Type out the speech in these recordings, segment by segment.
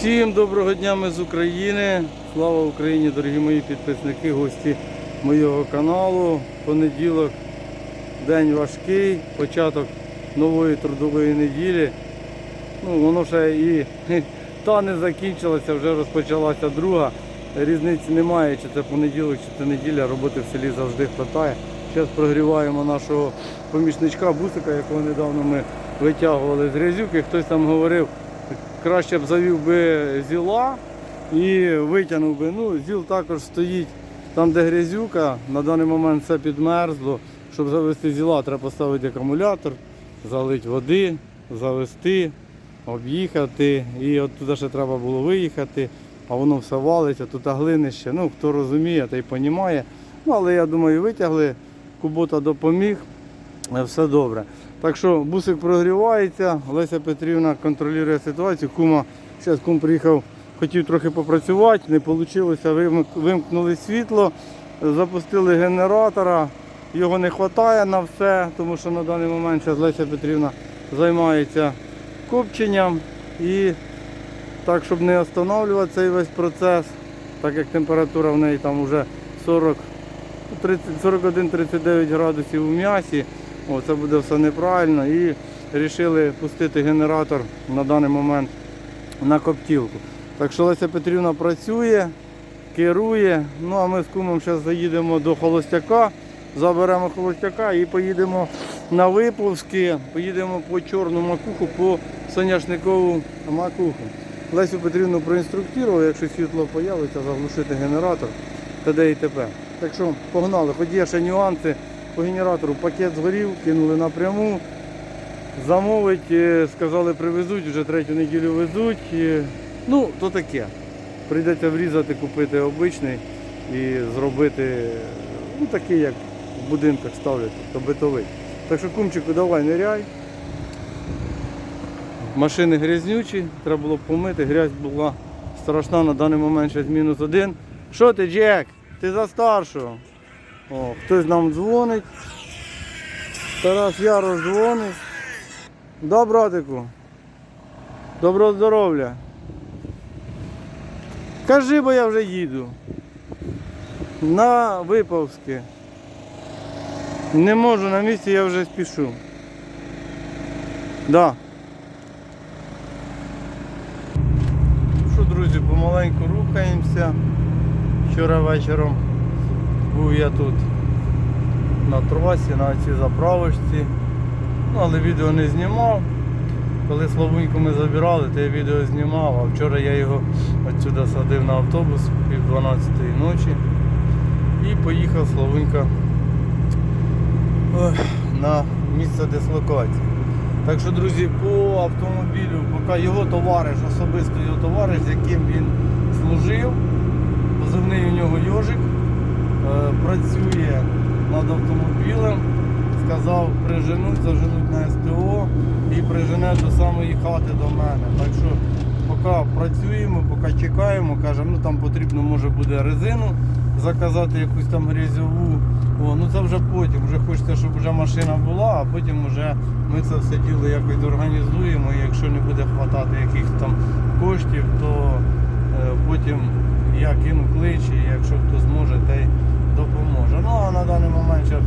Усім доброго дня ми з України. Слава Україні, дорогі мої підписники, гості моєго каналу. Понеділок, день важкий, початок нової трудової неділі. Ну, воно ще і та не закінчилася, вже розпочалася друга. Різниці немає, чи це понеділок, чи це неділя, роботи в селі завжди вистачає. Зараз прогріваємо нашого помічничка бусика, якого недавно ми витягували з грязюки. Хтось там говорив, краще б завів би зіла і витягнув би. Ну, зіл також стоїть там, де грязюка. На даний момент все підмерзло. Щоб завести зіла, треба поставити акумулятор, залити води, завести, об'їхати. І от туди ще треба було виїхати, а воно все валиться, тут глинище. Ну, хто розуміє, той розуміє. Ну, але я думаю, витягли, Кубота допоміг, е, все добре. Так що бусик прогрівається, Леся Петрівна контролює ситуацію. Кума, зараз кум приїхав, хотів трохи попрацювати, не вийшло, вимкнули світло, запустили генератора. Його не вистачає на все, тому що на даний момент зараз Леся Петрівна займається копченням і так, щоб не останавливати цей весь процес, так як температура в неї там вже 40 41-39 градусів у м'ясі. О, це буде все неправильно. І вирішили пустити генератор на даний момент на коптілку. Так що Леся Петрівна працює, керує. Ну а ми з кумом зараз заїдемо до Холостяка, заберемо Холостяка і поїдемо на Виповське, поїдемо по чорну макуху, по соняшникову макуху. Лесю Петрівну проінструктував, якщо світло з'явиться, заглушити генератор т.д. і т.п. Так що погнали, хоч є ще нюанси по генератору. Пакет згорів, кинули напряму. Замовить, е, сказали, привезуть, вже третю неділю везуть. Ну, то таке. Прийдеться врізати, купити обичний і зробити ну, такий, як в будинках ставлять, тобто битовий. Так що кумчику, давай ниряй. Машини грязнючі, треба було помити, грязь була страшна на даний момент зараз мінус один. Що ти, Джек? Ти за старшого. О, хтось нам дзвонить. Тарас Ярош дзвонить. Да, братику. Доброго здоров'я. Кажи, бо я вже їду. На Виповське. Не можу на місці, я вже спішу. Да. Що, друзі, помаленьку рухаємося. Вчора вечором був я тут на трасі, на цій заправочці. Ну, але відео не знімав. Коли Славуньку ми забирали, то я відео знімав, а вчора я його отсюди садив на автобус пів 12 ночі і поїхав Славунька на місце дислокації. Так що, друзі, по автомобілю, поки його товариш, особисто його товариш, з яким він служив, позивний у нього йожик, працює над автомобілем, сказав приженуть, заженуть на СТО і прижене до самої хати до мене. Так що поки працюємо, поки чекаємо, кажемо, ну там потрібно може буде резину заказати якусь там грязьову. О, ну це вже потім, вже хочеться, щоб вже машина була, а потім вже ми це все діло якось організуємо. І якщо не буде вистачати якихось там коштів, то е, потім я кину клич, і якщо хто зможе, той допоможе. Ну а на даний момент зараз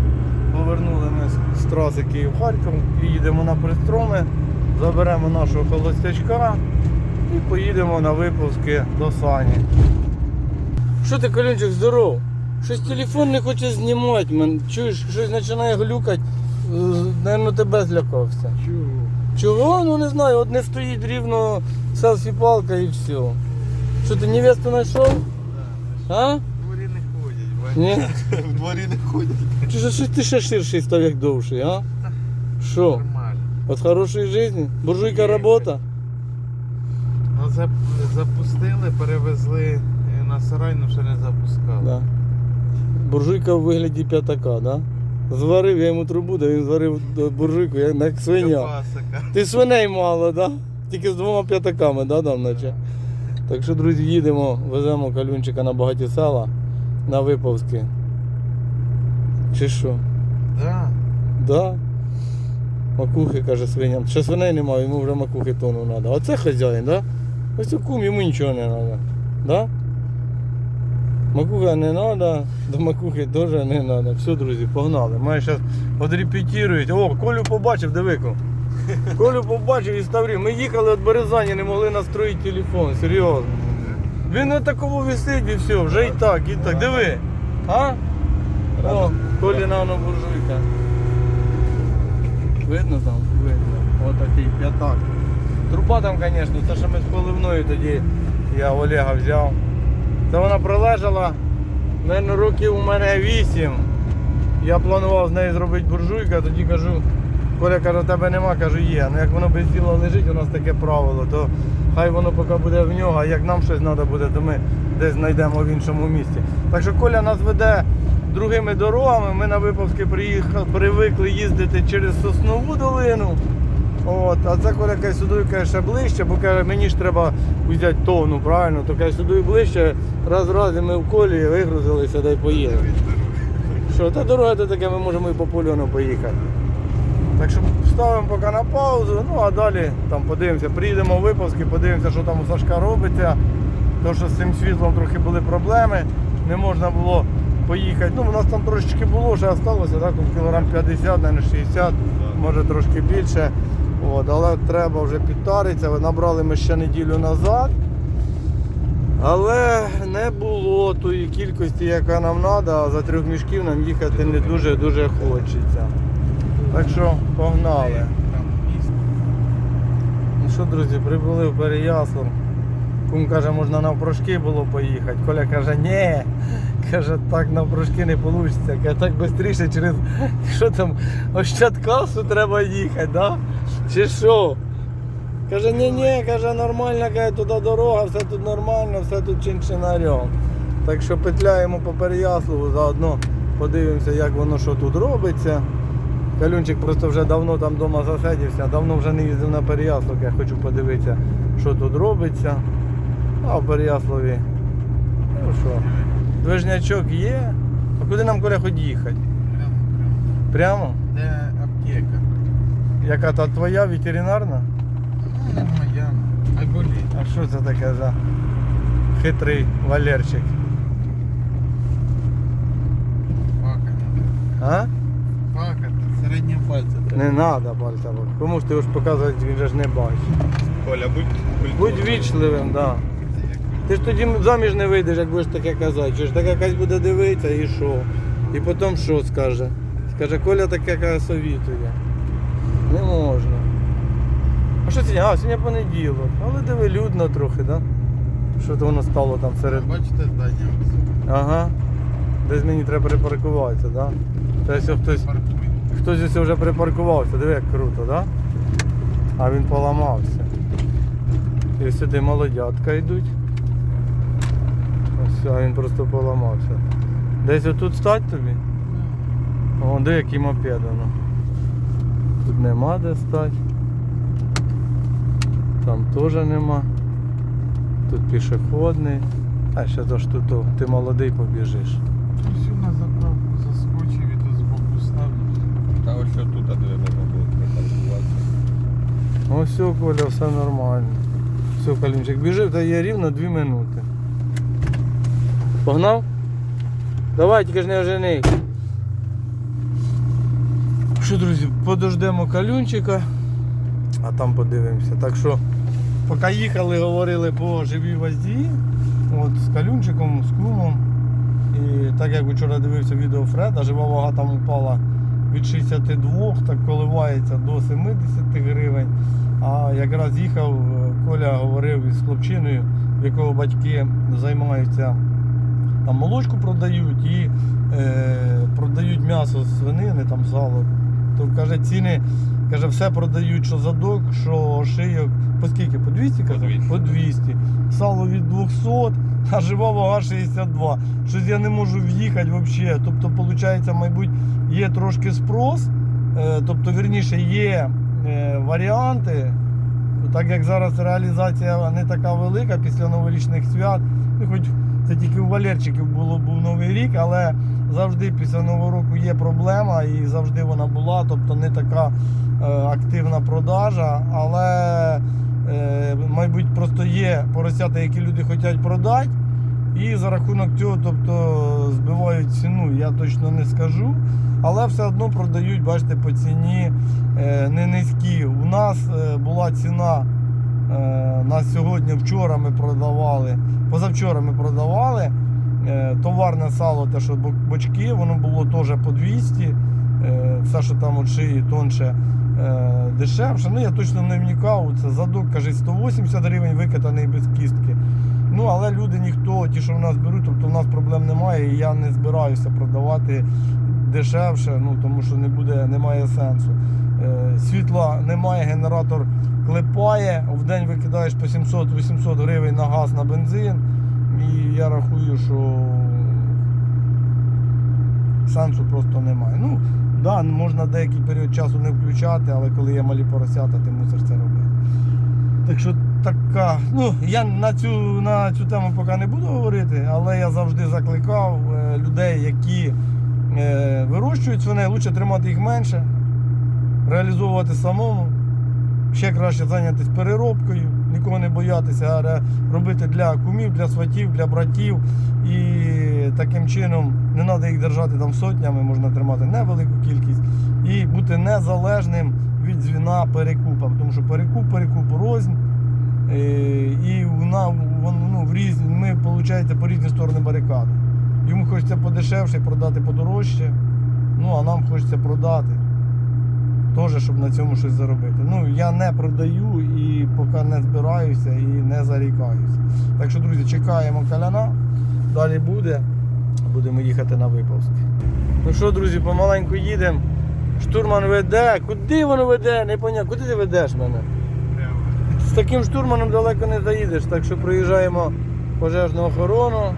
повернули ми з- траси Київ-Харків, їдемо на пристроми, заберемо нашого холостячка і поїдемо на випуски до Сані. Що ти, Калюнчик, здоров? Щось телефон не хоче знімати, мен. чуєш, щось починає глюкати. Наверно, тебе злякався. Чого? Чого? Ну не знаю, от не стоїть рівно селфі-палка і все. Що ти невесту знайшов? А? В дворі не ходять, Ні? В дворі не ходять. Чи ж ти ще ширший став, як довший, а? Що? Нормально. От хорошої житті? Буржуйка робота? Ну, зап- запустили, перевезли е, на сарай, ну ще не запускали. Да. Буржуйка в вигляді п'ятака, да? Зварив я йому трубу, да він зварив е, буржуйку, як свиня. Ти свиней мало, да? Тільки з двома п'ятаками, да, там наче? Так що, друзі, їдемо, веземо калюнчика на багаті села на Виповське. Чи що? Да. Да. Макухи, каже свиням. Ще свиней немає, йому вже макухи тону треба. Оце хазяїн, да? Ось кум йому нічого не треба. Да? Макуха не треба, до макухи теж не треба. Все, друзі, погнали. Мене зараз одрепетірують. О, Колю побачив, диви-ку. Колю побачив і ставрів. Ми їхали від Березані, не могли настроїти телефон, серйозно. Він на такому висить і все, вже і так, і так. Диви. А? О, Коліна воно буржуйка. Видно там? Видно. Отакий п'ятак. Труба там, звісно, це що ми з поливною тоді я Олега взяв. Це вона пролежала, мабуть, років у мене 8. Я планував з нею зробити буржуйку, а тоді кажу, Коля каже, тебе нема, кажу, є. Ну як воно без діла лежить, у нас таке правило, то хай воно поки буде в нього, а як нам щось треба буде, то ми десь знайдемо в іншому місці. Так що Коля нас веде другими дорогами. Ми на Виповське приїхали, привикли їздити через Соснову долину. От, а це Коля каже, сюди каже, ще ближче, бо каже, мені ж треба взяти тонну, правильно? То каже, сюди ближче, раз в раз і ми в колі вигрузилися, да й поїхали. Що, та дорога то таке, ми можемо і по польону поїхати. Так що ставимо поки на паузу, ну а далі там подивимося, приїдемо в Виповський, подивимося, що там у Сашка робиться. То, що з цим світлом трохи були проблеми, не можна було поїхати. Ну, у нас там трошечки було, ще залишилося, так, кілограм 50, навіть 60, може трошки більше. От, але треба вже підтаритися. Набрали ми ще неділю назад. Але не було тої кількості, яка нам треба, а за трьох мішків нам їхати не дуже-дуже хочеться. Так що погнали. Ну що, друзі, прибули в Переяслав. Кум каже, можна навпрошки було поїхати. Коля каже, ні. Каже, так навпрошки не вийде. Каже, так швидше через що там, Ощадкасу треба їхати, да? Чи що? Каже, ні, ні, каже, нормально, каже, туди дорога, все тут нормально, все тут чин-чинарем. Так що петляємо по Переяславу, заодно подивимося, як воно що тут робиться. Калюнчик просто вже давно там вдома засидівся, давно вже не їздив на Переяслав, я хочу подивитися, що тут робиться. А в Переяславі. Ну що, движнячок є. А куди нам Коля хоч їхати? Прямо, прямо. Прямо? Де аптека? Яка та твоя ветеринарна? Ну, не моя. Айболі. А що це таке за хитрий Валерчик? Факати. А? Не треба пальця. бо Кому ти ж показувати, він же ж не бачить. Коля, будь Будь вічливим, так. Да. Ти ж тоді заміж не вийдеш, як будеш таке казати. Чи ж така якась буде дивитися і що? І потім що скаже? Скаже, Коля таке каже, совітує. Не можна. А що сьогодні? А, сьогодні понеділок. Але диви, людно трохи, так? Да? Що то воно стало там серед. Бачите здання? Ага. Десь мені треба припаркуватися, так? Да? Тобто хтось, Паркуй. Хтось ось вже припаркувався, диви як круто? Да? А він поламався. І сюди молодятка йдуть. Ось, а він просто поламався. Десь отут стать тобі? О, де який мопед воно. Тут нема де стати. Там теж нема. Тут пішохідний. А ще то ж тут ти молодий побіжиш. Всю на заправку заскочив і тут збоку ставлю. Та ось що тут, а де можна було припаркуватися. Ось все, Коля, все нормально. Все, Калінчик, біжив, та є рівно 2 минути. Погнав? Давай, тільки ж не оженись. Що, друзі, подождемо калюнчика, а там подивимося. Так що, поки їхали, говорили по живій вазді, от з калюнчиком, з кумом. І так як вчора дивився відео Фреда, жива вага там упала від 62, так коливається до 70 гривень. А якраз їхав, е, Коля говорив із хлопчиною, в якого батьки займаються там молочку продають і е, продають м'ясо з свинини, там сало. То каже, ціни, каже, все продають, що задок, що шийок. По скільки? По 200? Каже? 200. По 200. Сало від 200, а жива вага 62. Щось я не можу в'їхати взагалі. Тобто, виходить, мабуть, є трошки спрос, е, тобто, вірніше, є варіанти. Так як зараз реалізація не така велика після новорічних свят, ну хоч це тільки у Валерчиків було був новий рік, але завжди після нового року є проблема і завжди вона була, тобто не така е, активна продажа. Але е, мабуть, просто є поросята, які люди хочуть продати. І за рахунок цього, тобто, збивають ціну, я точно не скажу. Але все одно продають, бачите, по ціні е, не низькі. У нас е, була ціна е, на сьогодні, вчора ми продавали, позавчора ми продавали товарне сало, те, що бочки, воно було теж по 200. е, Все, що там шиї тонше дешевше. Ну я точно не вникав. Це задок, каже, 180 гривень викатаний без кістки. Ну, але люди ніхто, ті, що в нас беруть, тобто в нас проблем немає, і я не збираюся продавати дешевше, ну тому що не буде, немає сенсу. Е, світла немає, генератор клепає, в день викидаєш по 700-800 гривень на газ, на бензин. І я рахую, що сенсу просто немає. Ну, да, можна деякий період часу не включати, але коли є малі поросята, ти мусиш це робити. Так що така. Ну, я на цю, на цю тему поки не буду говорити, але я завжди закликав е, людей, які е, вирощують свиней, лучше тримати їх менше, реалізовувати самому. Ще краще зайнятися переробкою, нікого не боятися, а робити для кумів, для сватів, для братів. І таким чином не треба їх держати там сотнями, можна тримати невелику кількість і бути незалежним від дзвіна перекупа. Тому що перекуп, перекуп рознь. Е, І вона, вон, ну, в різні, ми, виходить, по різні сторони барикади. Йому хочеться подешевше, продати подорожче, ну а нам хочеться продати. Теж, щоб на цьому щось заробити. Ну, я не продаю і поки не збираюся і не зарікаюся. Так що, друзі, чекаємо каляна. Далі буде. Будемо їхати на виповзки. Ну що, друзі, помаленьку їдемо. Штурман веде. Куди воно веде? Не поняв. Куди ти ведеш мене? З таким штурманом далеко не заїдеш, так що приїжджаємо в пожежну охорону.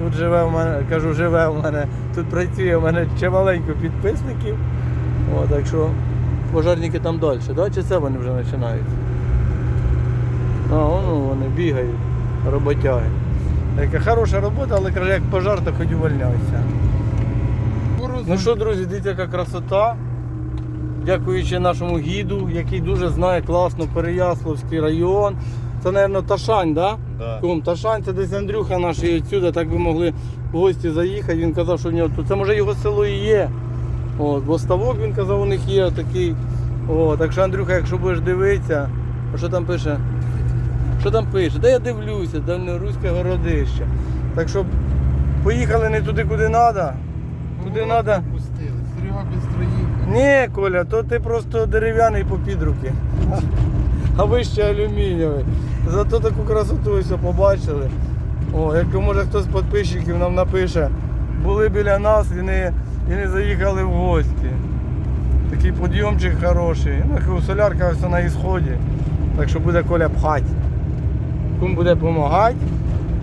Тут живе в мене, кажу, живе в мене, тут працює в мене чималенько підписників. О, так що пожежники там далі, да? чи це вони вже починають? А, ну, вони бігають, роботяги. Така хороша робота, але каже, як пожар, то хоч увольняйся. Ну що, друзі, дивіться, яка красота. Дякуючи нашому гіду, який дуже знає класно Переяславський район. Це, мабуть, Ташань, да? Да. Кум, Ташань, це десь Андрюха наш і відсюди, так би могли в гості заїхати. Він казав, що в нього тут. Це може його село і є. От, бо ставок він казав, у них є такий. О, так що, Андрюха, якщо будеш дивитися, а що там пише? Що там пише? Та я дивлюся, давньоруське городище. Так що поїхали не туди, куди треба. Куди треба. Пустили. Серега бістро їхав. Ні, Коля, то ти просто дерев'яний по підруки. А ви ще алюмінієвий. Зато таку красоту ось побачили. О, як може хтось з підписчиків нам напише, були біля нас і не, і не заїхали в гості. Такий підйомчик хороший. Ну, солярка ось на ісході. Так що буде Коля пхати. Кум буде допомагати.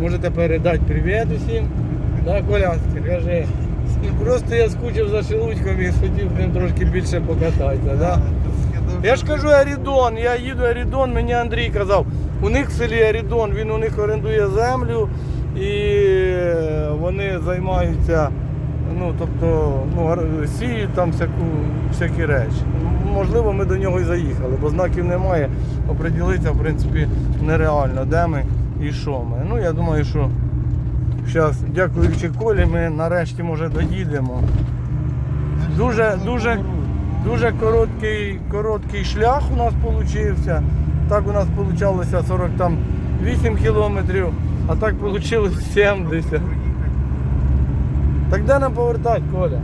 Можете передати привіт усім. Да, Коля, скажи. Просто я скучив за шелудьком і хотів ним трошки більше покататися. Да? Я ж кажу Арідон, я їду Арідон, мені Андрій казав, у них в селі Арідон, він у них орендує землю і вони займаються, ну тобто, ну, сіють там всяку, всякі речі. Можливо, ми до нього і заїхали, бо знаків немає. Оприділитися, в принципі, нереально, де ми і що ми. Ну, я думаю, що зараз, дякуючи Колі, ми нарешті може доїдемо. Дуже, дуже, дуже короткий, короткий шлях у нас вийшов. Так у нас вийшло 48 кілометрів, а так вийшло 70. Так де нам повертати, Коля?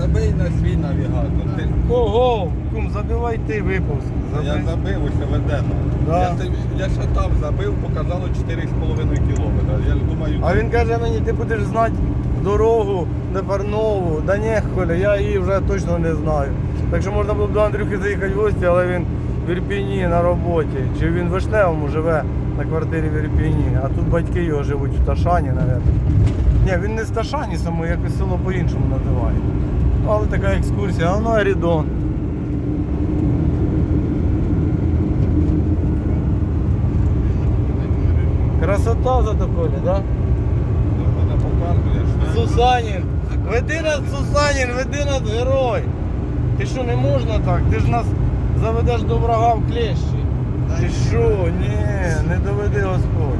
Забий на свій навігатор. Ти... Ого, кум, забивай ти випуск. Я забив, ось веде. Да. Я, тобі- я ще там забив, показало 4,5 кілометра. Я думаю, А він каже мені, ти будеш знати дорогу до Парнову. Да ні, Коля, я її вже точно не знаю. Так що можна було б до Андрюхи заїхати в гості, але він в Ірпіні на роботі. Чи він в Вишневому живе на квартирі в Ірпіні, а тут батьки його живуть в Ташані, мабуть. Ні, він не з Ташані само, якось село по-іншому називає. Ну, але така екскурсія, а воно Арідон. Красота за такою. Да? Сусанін! Веди нас, Сусанін, веди нас, герой! Ти що не можна так? Ти ж нас заведеш до врага в клещі. Ти що? Ні, не доведи Господь.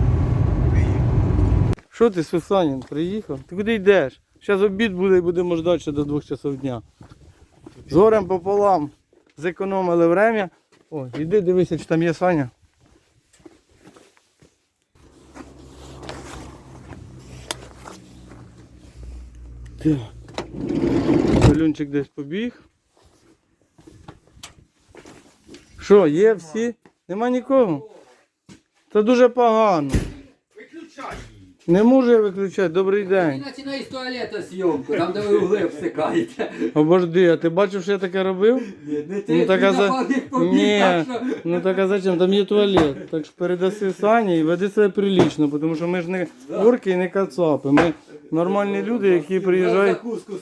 Що ти, Сусанін, приїхав? Ти куди йдеш? Зараз обід буде і будемо ждати до двох часов дня. З горем пополам зекономили время. О, іди дивися, чи там є Саня. Так. Десь побіг. Що, є всі? Нема нікого? Це дуже погано. Не можу я виключати. Добрий день. починай з туалета зйомку, там де ви угли всикаєте. Обожди, а ти бачив, що я таке робив? Ні, не Ну, так, а за- Ні, так що... ну так а зачем? Там є туалет. Так що передаси Сані і веди себе прилічно, тому що ми ж не орки і не кацапи. Ми нормальні люди, які приїжджають.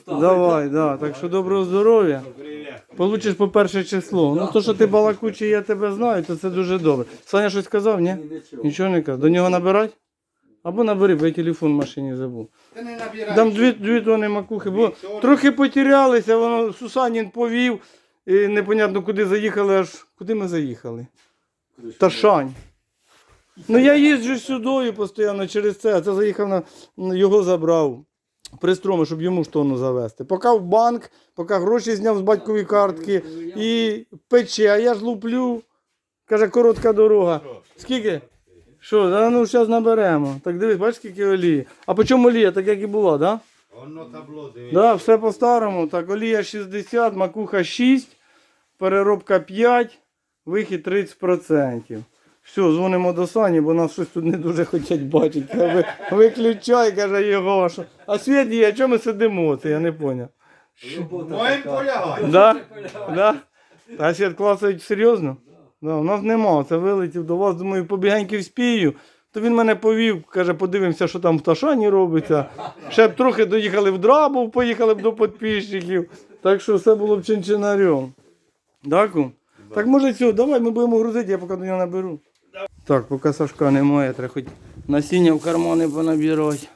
Давай, да. Так що доброго здоров'я. Получиш по перше число. Ну то, що ти балакучий, я тебе знаю, то це дуже добре. Саня щось сказав, ні? Ні, нічого. Нічого не казав. До нього набирати? Або набери, бо я телефон в машині забув. Ти не набирай. Там дві, дві тони макухи, бо трохи потерялися, воно Сусанін повів, і непонятно куди заїхали, аж куди ми заїхали? Ташань. Ну я їжджу сюди постійно через це, а це заїхав на на- його забрав. Пристроми, щоб йому ж тонну завести. Поки в банк, поки гроші зняв з батькової картки і пече, а я ж луплю. Каже, коротка дорога. Скільки? Що, да, ну зараз наберемо. Так дивись, бачиш, скільки олії. А по чому олія, так як і була, так? Да? Воно табло дивись. Да, все по-старому. Так, олія 60, макуха 6, переробка 5, вихід 30%. Все, дзвонимо до Сані, бо нас щось тут не дуже хочуть бачити. Каже, виключай, каже його. Що... А світ є, а чому ми сидимо? Це я не поняв. Моїм така. Да? Да? А світ класить серйозно? Да, у нас нема. Це вилетів до вас, думаю, побігеньки вспію. То він мене повів, каже, подивимося, що там в Ташані робиться. Ще б трохи доїхали в Драбов, поїхали б до підписчиків. Так що все було б чинчинарем. Даку? Так може цього, давай ми будемо грузити, я поки до нього наберу. Так, поки Сашка немає, треба хоч насіння в кармани понабирати.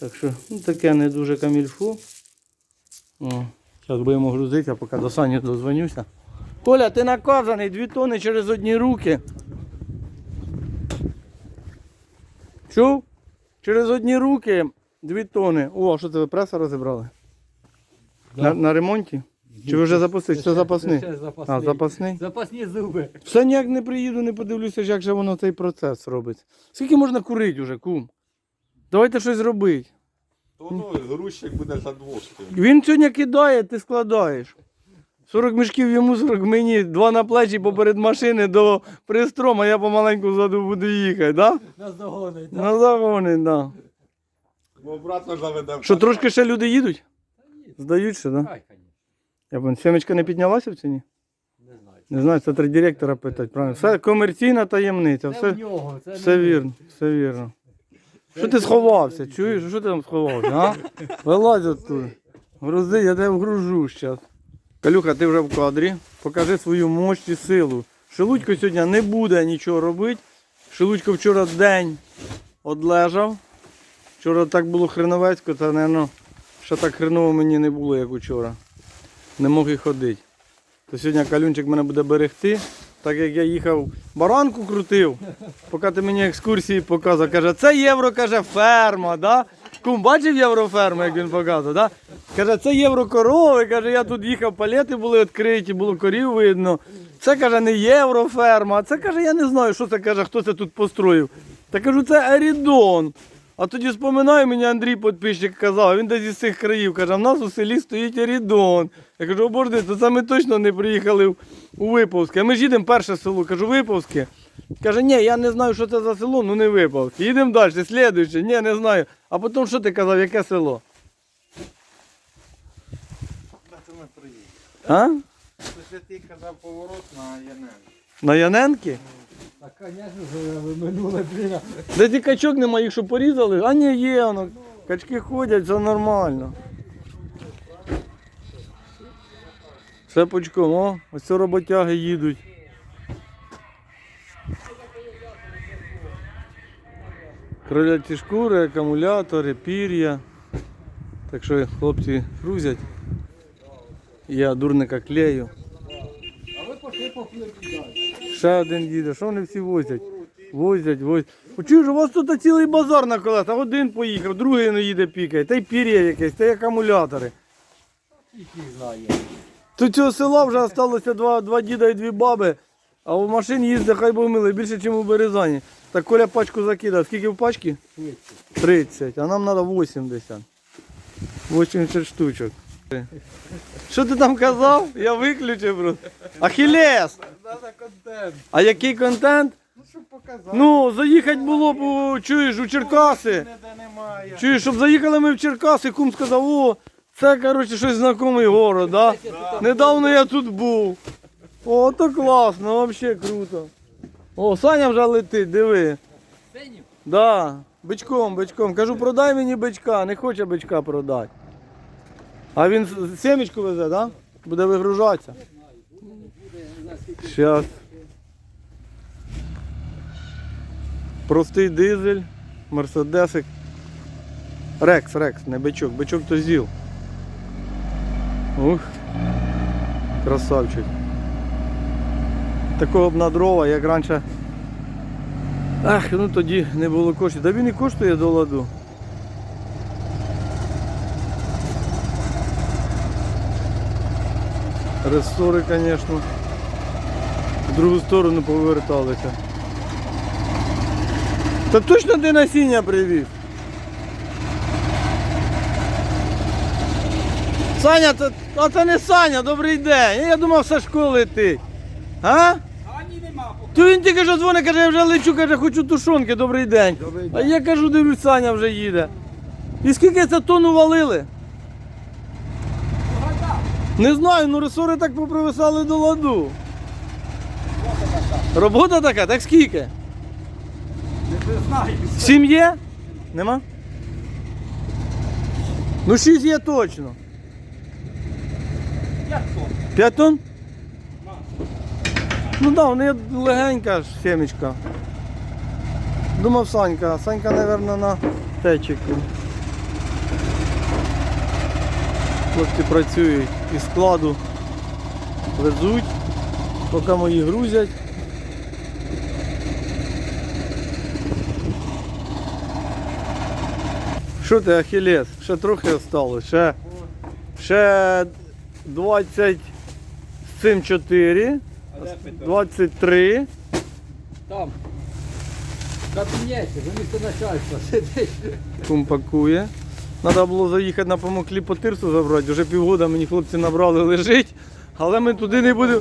Так що, ну таке не дуже камільфу. О, зараз будемо грузити, а поки до Сані дозвонюся. Коля, ти наказаний, дві тони через одні руки. Чув? Через одні руки дві тони. О, а що це ви преса розібрали? На, на ремонті? Чи ви вже запустили? Чи Це запасний? Ще запасний. А, запасний? Запасні зуби. Все ніяк не приїду, не подивлюся, як же воно цей процес робить. Скільки можна курити вже, кум? Давайте щось робити. То ну, грузчик буде за двох. Він сьогодні кидає, ти складаєш. 40 мішків йому, 40 мені, два на плечі поперед машини до пристрома, я помаленьку ззаду буду їхати, да? Нас догонить. На загони, да. Бо обратно заведемо. Що, трошки ще люди їдуть? Здають ще, да? Хай, конечно. Я б сімечка не піднялася в ціні? Не знаю. Не знаю, це треба директора питати, правильно. Все комерційна таємниця, Це все, в нього. Це все не- вірно, все вірно. Що ти сховався? Чуєш? Що ти там сховався? А? Вилазь оттуда. Грузи, я тебе вгружу зараз. Калюха, ти вже в кадрі. Покажи свою мощь і силу. Шелудько сьогодні не буде нічого робити. Шелудько вчора день одлежав. Вчора так було хреновецько, та, мабуть, ще так хреново мені не було, як вчора. Не мог і ходити. То сьогодні калюнчик мене буде берегти. Так як я їхав, баранку крутив, поки ти мені екскурсії показував, каже, це євро, каже, ферма, да? Кум, бачив євроферму, як він показував, да? Каже, це єврокорови, каже, я тут їхав, палети були відкриті, було корів видно. Це каже, не євроферма, це каже, я не знаю, що це каже, хто це тут построїв. Та кажу, це Ерідон. А тоді споминаю, мені Андрій підписчик казав, він десь із цих країв каже, в нас у селі стоїть Ерідон. Я кажу, обожди, то це ми точно не приїхали у Виповське. А ми ж їдемо перше село, кажу, Виповське. Каже, ні, я не знаю, що це за село, ну не Виповське. Їдемо далі, слідуюче, ні, не знаю. А потім що ти казав, яке село? А? Це ти казав поворот на Янен. На Яненки? Так, звісно, що ви минули. Де ті качок немає, їх що порізали? А ні, є воно. Качки ходять, все нормально. Все пучком, о, ось це роботяги їдуть. Кроляті шкури, акумулятори, пір'я. Так що хлопці грузять. Я дурника клею. А ви пошли по Ще один їде. Що вони всі возять? Возять, возять. Чуєш, у вас тут цілий базар на колесах. Один поїхав, другий не їде пікає. Та й пір'я якесь, та й акумулятори. Тут цього села вже залишилося два, два діда і дві баби, а в машині їздить, хай би мили, більше, ніж у Березані. Так Коля пачку закидав. Скільки в пачці? 30. А нам треба 80. 80 штучок. Що ти там казав? Я виключив просто. Ахілес! Контент. А який контент? Ну, щоб показати. Ну, заїхати було б, у- чуєш, у Черкаси. Ніде немає. Чуєш, щоб заїхали ми в Черкаси, кум сказав, о, це, коротше, щось знайомий город, да? Недавно я тут був. О, то класно, взагалі круто. О, Саня вже летить, диви. Синів? Да, бичком, бичком. Кажу, продай мені бичка, не хоче бичка продати. А він сімечку везе, да? Буде вигружатися. Щас. Простий дизель, мерседесик. Рекс, рекс, не бичок, бичок то зіл. Ух. Красавчик. Такого б на дрова, як раніше. Ах, ну тоді не було коштів. Та він і коштує до ладу. Ресори, звісно. В другу сторону поверталися. Та точно ти насіння привіз? Саня, а це не Саня, добрий день. Я думав, Сашко летить. А? То він тільки що дзвонить, каже, я вже лечу, каже, хочу тушонки, добрий день. А я кажу, дивлюсь, Саня вже їде. І скільки це тонну валили? Не знаю, ну ресори так попривисали до ладу. Робота така, так скільки? Не знаю. Сім є? Нема? Ну шість є точно. Як сон? П'ять тонн? Ну так, да, вони легенька ж сімечка. Думав Санька, Санька, мабуть, на течику. Хлопці працюють із складу, везуть, поки мої грузять. Що ти, Ахілес? Ще трохи осталось. Ще, ще 20 з цим 4, А де питав? 23. Там. В кабінеті, ви місце начальства сидить. Кум пакує. Треба було заїхати на помоклі по тирсу забрати. Вже півгода мені хлопці набрали лежить. Але ми туди не будемо.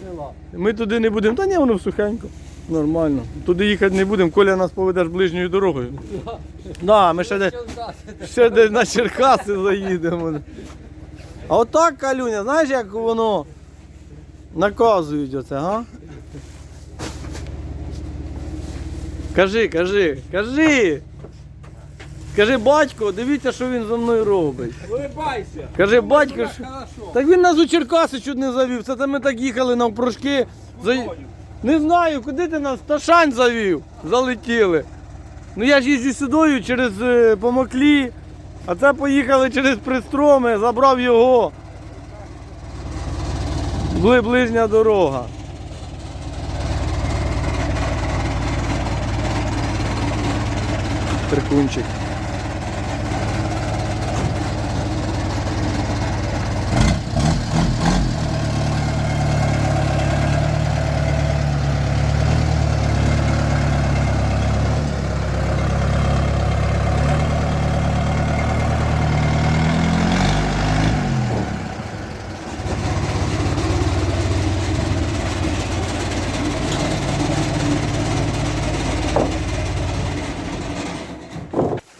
Ми туди не будемо. Та ні, воно сухенько. Нормально. Туди їхати не будемо. Коля нас поведеш ближньою дорогою. Да, ми ще десь, ще десь на Черкаси заїдемо. А отак, Калюня, знаєш, як воно наказують оце, га? Кажи, кажи, кажи. Кажи, батько, дивіться, що він за мною робить. Улибайся. Кажи, батько, що... Так він нас у Черкаси чуть не завів. Це ми так їхали навпрошки. За... Не знаю, куди ти нас? Ташань завів. Залетіли. Ну я ж їжджу сюдою через е, Помоклі, а це поїхали через Пристроми, забрав його. Бли ближня дорога. Трикунчик.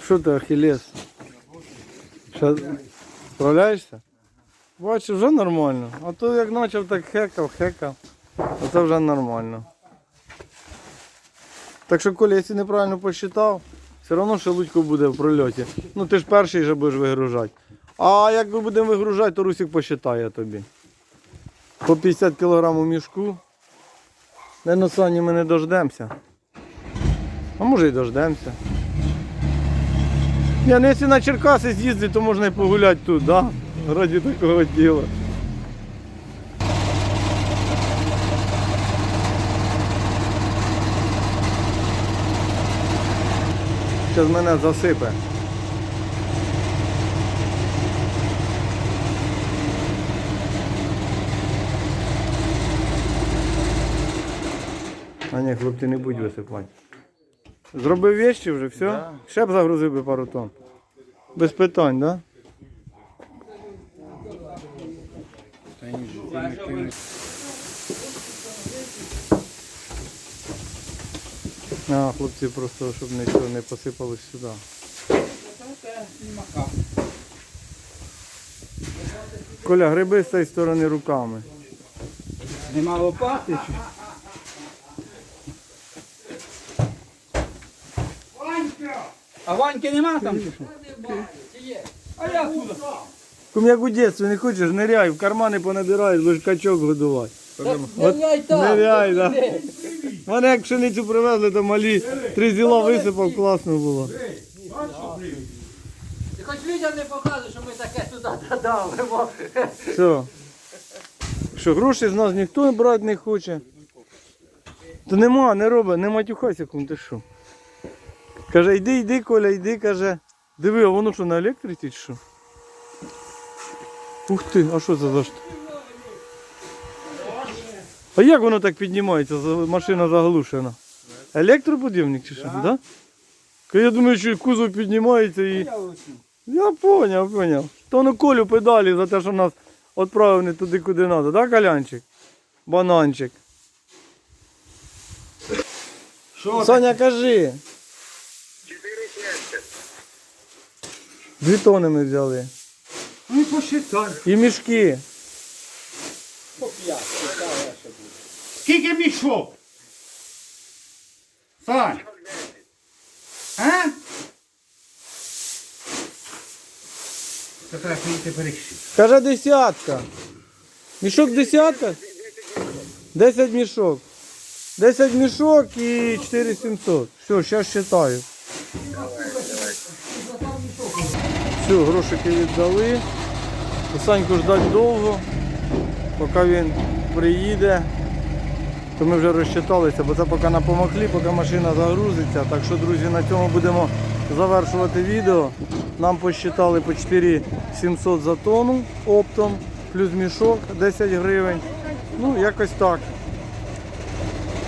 Що ти, Ахілес? Ще справляєшся? Бачиш, вже нормально. А то як почав так хекав, хекав, то це вже нормально. Так що, Коля, якщо неправильно посчитав, все одно шелудько буде в прольоті. Ну ти ж перший же будеш вигружати. А як ми будемо вигружати, то Русик посчитає тобі. По 50 кг у мішку. На сані ми не дождемося. А може і дождемося. Не, ну если на Черкаси з'їздити, то можна і погулять тут, да? Ради такого діла. Сейчас мене засипе. А ні, хлопці не будуть висипати. Зробив вещі вже, все? Да. Ще б загрузив би пару тонн. Без питань, так? Да? А, хлопці просто, щоб нічого не посипалось сюди. Коля, гриби з цієї сторони руками. Нема лопати чи? А Ваньки нема там? чи що? А я куди? Кум, як у дитинстві не хочеш, ниряй, в кармани понабираєш, будеш качок годувати. Ниряй там. Ниряй, да. Мене як пшеницю привезли, то малі три зіла висипав, класно було. Ти хоч людям не показуй, що ми таке туди додавимо. Все. Що, гроші з нас ніхто брати не хоче. То нема, не роби, не матюхайся, кум, ти що. Каже, йди, йди, Коля, йди, каже. Диви, а воно що на електриці чи що? Ух ти, а що це за що? А як воно так піднімається? Машина заглушена. Електроподйомник чи що? Так? Да? Я думаю, що кузов піднімається і. Я поняв, поняв. То воно колю педалі за те, що нас відправив не туди, куди треба, так, Калянчик? Бананчик. Що Саня, кажи. Дві тони ми взяли. Ну і посчитай. І мішки. Скільки мішок? Сань. А? Це треба поїти перекшити. Каже десятка. Мішок десятка? Десять мішок. Десять мішок і 4700. Все, зараз считаю. Все, грошики віддали. Саньку ждать довго, поки він приїде. То ми вже розчиталися, бо це поки на помоклі, поки машина загрузиться. Так що, друзі, на цьому будемо завершувати відео. Нам посчитали по 4700 за тонну оптом, плюс мішок 10 гривень. Ну, якось так.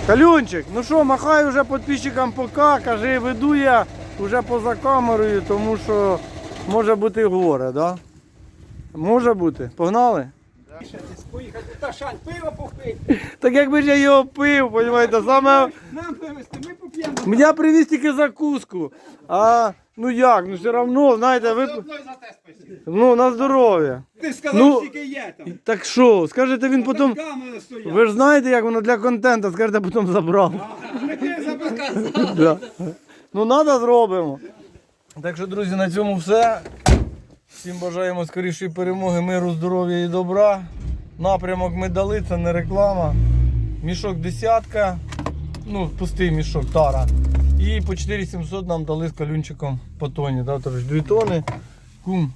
Калюнчик, ну що, махай вже підписчикам пока, кажи, веду я вже поза камерою, тому що може бути горе, да? Може бути. Погнали? Поїхати та шань, пиво попити. Так якби ж я його пив, розумієте, саме. Нам привезти, ми поп'ємо. Я привіз тільки закуску. А ну як, ну все одно, знаєте, ви. Ну, на здоров'я. Ти сказав, Ну, скільки є там. Так що, скажете, він потім. Ви ж знаєте, як воно для контенту, скажете, потім забрав. Да. Ну, треба зробимо. Так що, друзі, на цьому все. Всім бажаємо скорішої перемоги, миру, здоров'я і добра. Напрямок ми дали, це не реклама. Мішок десятка, ну, пустий мішок, тара. І по 4700 нам дали з калюнчиком по тоні. Да? Тож 2 тони. Кум,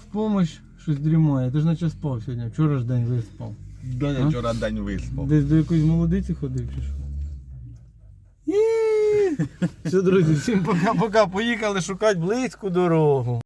в помощь щось дрімає. Ти ж наче спав сьогодні. Вчора ж день виспав. Да, А? я вчора день виспав. Десь до якоїсь молодиці ходив чи що? Все, друзі, всім пока-пока. Поїхали шукати близьку дорогу.